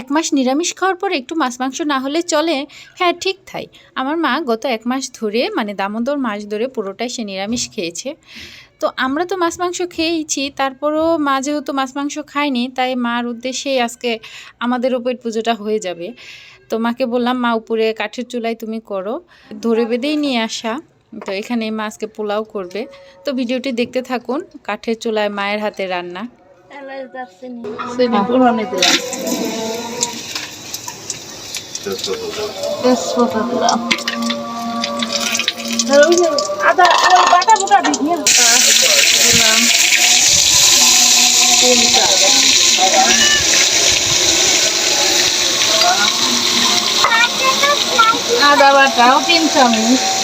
এক মাস নিরামিষ খাওয়ার পর একটু মাছ মাংস না হলে চলে হ্যাঁ ঠিক তাই। আমার মা গত এক মাস ধরে মানে দামোদর মাস ধরে পুরোটাই সে নিরামিষ খেয়েছে। তো আমরা তো মাছ মাংস খেয়েইছি তারপরও মা যেহেতু মাছ মাংস খায়নি তাই মার উদ্দেশ্যেই আজকে আমাদেরও পেট পুজোটা হয়ে যাবে। তো মাকে বললাম মা উপরে কাঠের চুলায় তুমি করো ধরে বেঁধেই নিয়ে আসা। তো এখানে মা আজকে পোলাও করবে। তো ভিডিওটি দেখতে থাকুন কাঠের চুলায় মায়ের হাতে রান্না। তেজপাতা যে আদা ওই বাটা বুটা দিই দিলাম তিনটা আদা বাটাও তিন চামচ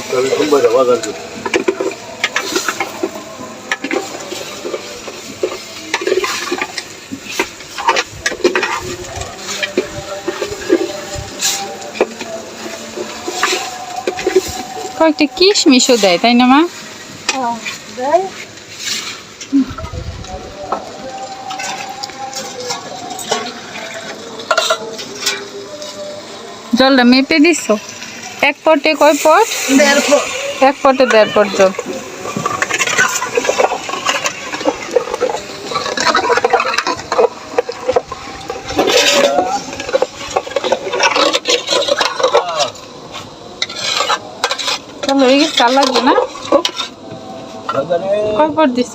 কেজি আমি সোমবার বাজার কিশমিশও দেয় তাই না মা? জলটা মেপে দিছ? এক পটে কয় পট? এক পটে দেড় পট জল এই চাল লাগবে না? কয় পট দিছ?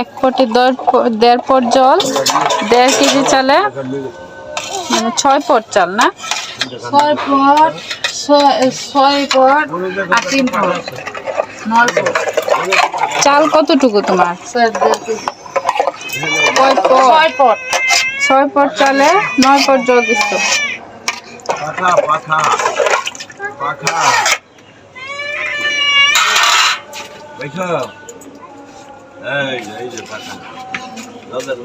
এক পটে দেড় পট জল দেড় কেজি চালে মানে ছয় পট চাল না? ছয় পট ছয় ছয় পট আর তিন পট নয় পট। চাল কতটুকু তোমার? ছয় পট। ছয় পট চালে নয় পট জল দিচ্ছ। পাখা পাখা পাখা। দেখো। এই যে এই যে দাদার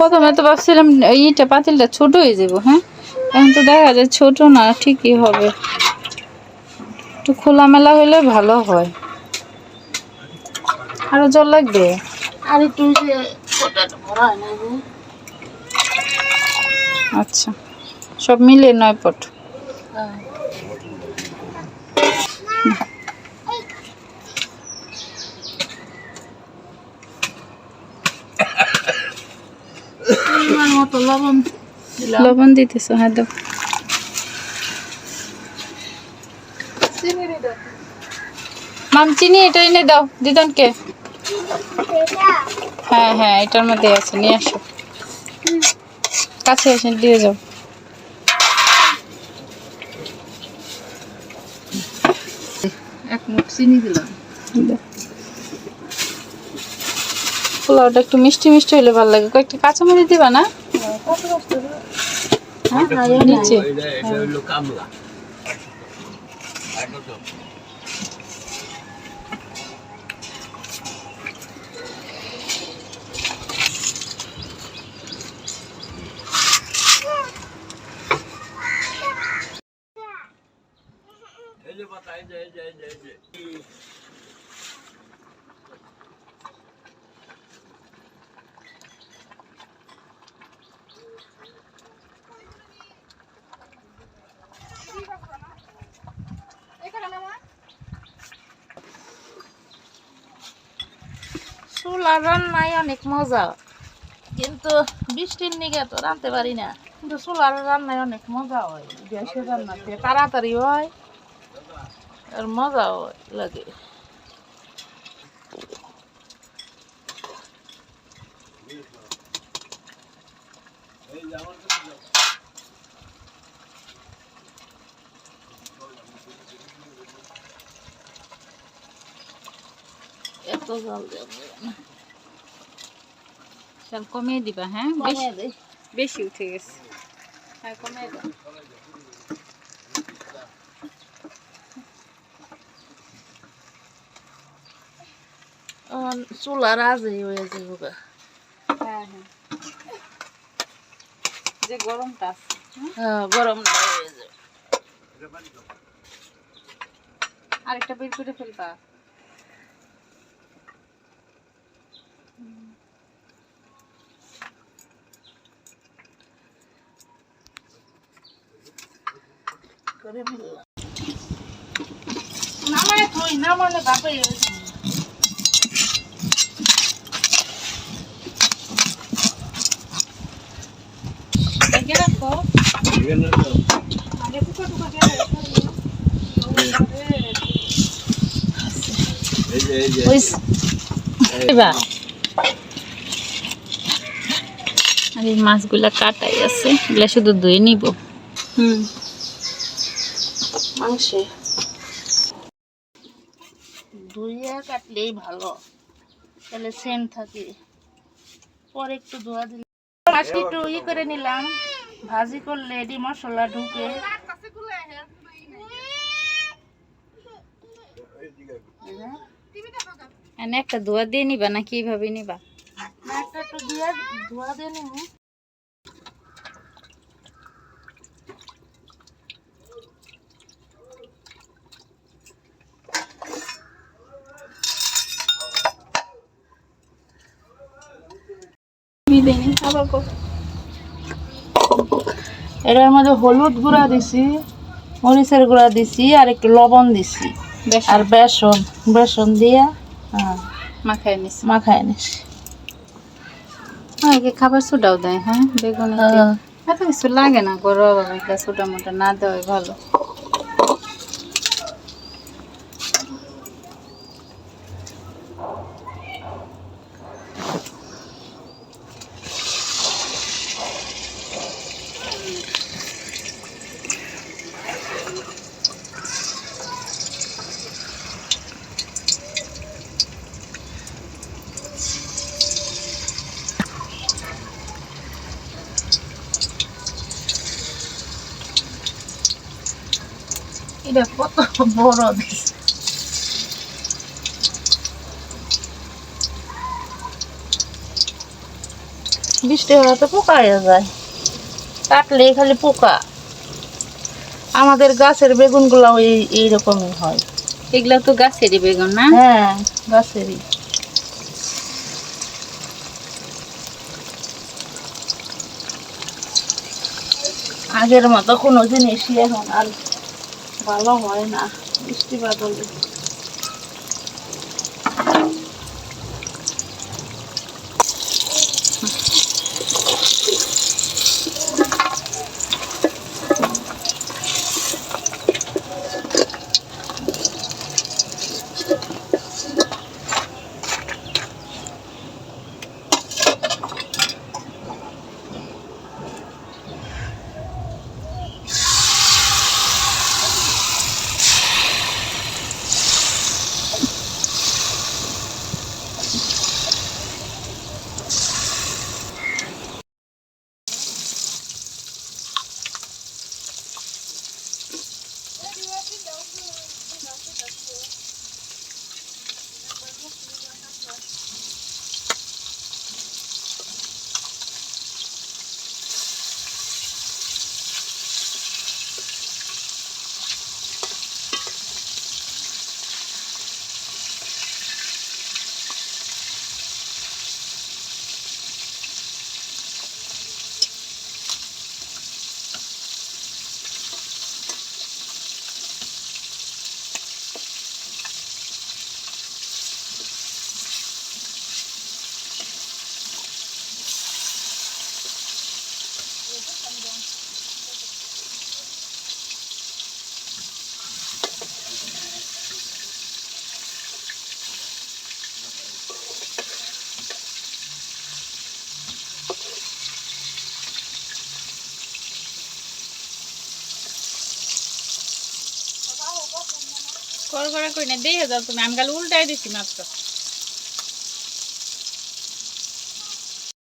প্রথমে তো ভাবছিলাম ইটা পাতিলটা ছোট হয়ে যাব হ্যাঁ? এখন তো দেখা যায় ছোট না ঠিকই হবে। একটু খোলামেলা হলে ভালো হয়। আরও জল লাগবে? আর একটু আচ্ছা। সব মিলে নয় পট। হ্যাঁ। পরিমাণ মতো লবণ লবণ দিতেছ হ্যাঁ দাও। চিনি মাম চিনি এটা এনে দাও দিদনকে। হ্যাঁ হ্যাঁ এটার মধ্যে আছে নিয়ে আসো। কাছে এসে দিয়ে যাও। এক মুঠ চিনি দিলাম। পোলাওটা একটু মিষ্টি মিষ্টি হলে ভালো লাগে। কয়েকটা কাঁচামরিচ দিবা না? নিচে এটা এটা হলো কামলা এই যে পাতা এই যে এই যে এই যে এই যে চুলা রান্নায় অনেক মজা। কিন্তু বৃষ্টির নিগে তো রাঁধতে পারি না। কিন্তু চুলার রান্নায় অনেক মজা হয়, গ্যাসের রান্নাতে তাড়াতাড়ি হয়, আর মজাও লাগে। এত জল দেবো না। চাল কমিয়ে দিবা হ্যাঁ বেশি উঠে গেছে। হ্যাঁ কমিয়ে দাও চুলার হয়ে যাব হ্যাঁ হ্যাঁ। যে গরমটা আছে হ্যাঁ? গরম হয়ে যাবে। আরেকটা বের করে ফেলবা। করে ফেললাম নামায় তুই নামালে বাপে রাখো আগে টুকা টুকা দিয়ে এই যে এই যে ওই এবার আর এই মাছগুলা কাটাই আছে। এগুলা শুধু ধুয়ে নিব। হুম। মাংসে। ধুইয়া কাটলেই ভালো। তাহলে সেন্ট থাকে। পরে একটু ধোয়া দিলে মাছটা একটু ইয়ে করে নিলাম। ভাজি করলে এডি মশলা ঢুকে। এনে একটা ধোয়া দিয়ে নিবা না কীভাবে নিবা? দিয়া ধোয়া দিয়ে নিব। এটার মধ্যে হলুদ গুঁড়া দিছি মরিচের গুঁড়া দিছি আর একটু লবণ দিছি। আর বেসন বেসন দিয়া হ্যাঁ, মাখায় নিছি। মাখায় নিছি। অনেকে খাবার সুটাও দেয় হ্যাঁ বেগুন হ্যাঁ। এত কিছু লাগে না গরু বাবা সুটা মোটা না দেওয়াই ভালো এটা কত বড় বৃষ্টি হলে তো পোকা হয়ে যায় কাটলে খালি পোকা আমাদের গাছের বেগুনগুলো এই এইরকমই হয় এগুলা তো গাছেরই বেগুন না হ্যাঁ গাছেরই আগের মতো কোনো জিনিসই এখন আর ভালো হয় না বৃষ্টি বাদলে। কর করা না দিয়ে যাও তুমি। আমি গাল উল্টাই দিছি মাত্র।